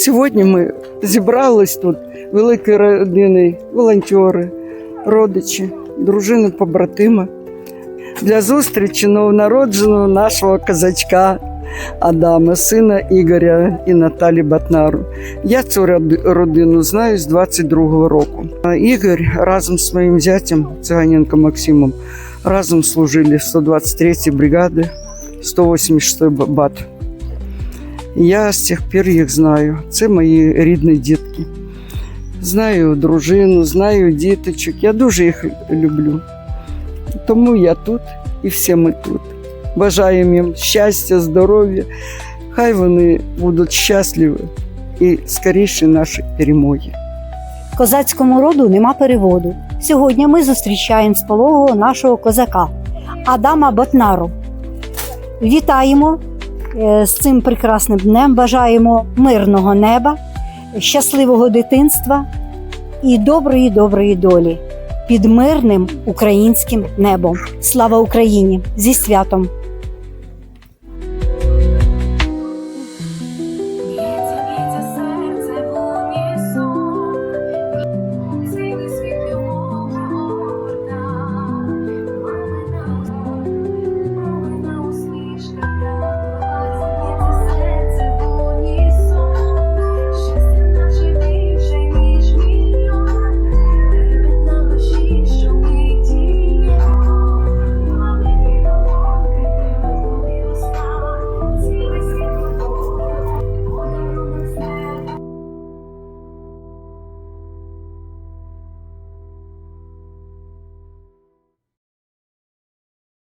Сьогодні ми зібрались тут великою родиною, волонтери, родичі, дружини, побратими для зустрічі новонародженого нашого козачка Адама, сина Ігоря і Наталі Батнару. Я цю родину знаю з 22-го року. Ігор разом з своїм зятем Циганенко Максимом разом служили в 123-й бригаді 186-й бат. Я з тих пір їх знаю. Це мої рідні дітки. Знаю дружину, знаю діточок. Я дуже їх люблю. Тому я тут і всі ми тут. Бажаємо їм щастя, здоров'я. Хай вони будуть щасливі і скоріше наші перемоги. Козацькому роду нема переводу. Сьогодні ми зустрічаємо з пологового нашого козака Адама Ботнару. Вітаємо з цим прекрасним днем. Бажаємо мирного неба, щасливого дитинства і доброї, доброї долі під мирним українським небом. Слава Україні! Зі святом!